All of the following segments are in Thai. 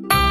Bye.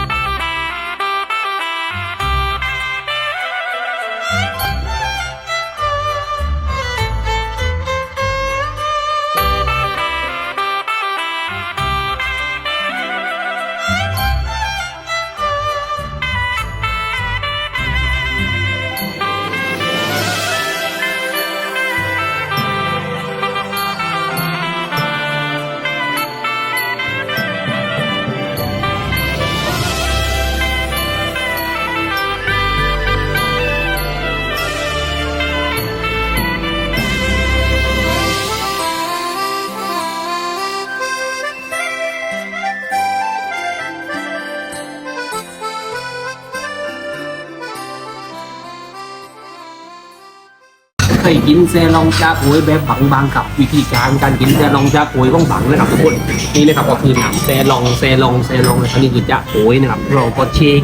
เคยกินแซลองจากโอยแบบบังบางกับวิธีการการกินแซลองจากโอยของบังนะครับทุกคนนี่เลยครับก็คือหนำแซลองแซลองแซลองอันนี้คือจากโอยนะครับเราก็เช็ค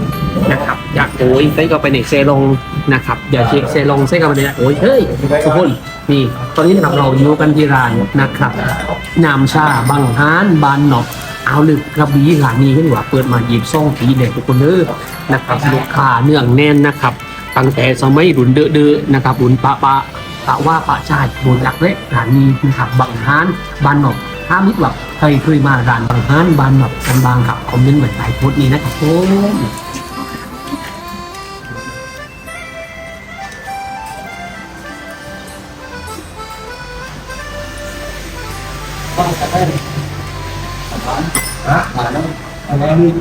นะครับจากโอยใส่เข้าไปในแซลองนะครับอย่าเช็คแซลองใส่เข้าไปในโอยเฮ้ยทุกคนนี่ตอนนี้นะครับเราอยู่กันที่ร้านนะครับน้ำชาบางฮานบานหนอกเอาลึกกระบี่ร้านนี้ขึ้นว่าเปิดมาหยิบซ่องปีเด็กทุกคนเด้อนะครับลูกค้าเนื่องแน่นนะครับตั้งแต่สมัยรุ่นเดือๆนะครับรุ่นปะปะ ปะว่าปะชาติรุ่นหลักเล็กร้านนี้นะครับบางฮานบานหนอกถ้ามิตรแบบเคยเคยมาร้านบางฮานบานหนอกกันบางครับคอมเมนต์ไว้ใต้โพสต์นี้นะครับผมฮะมาแล้วอะไรนี่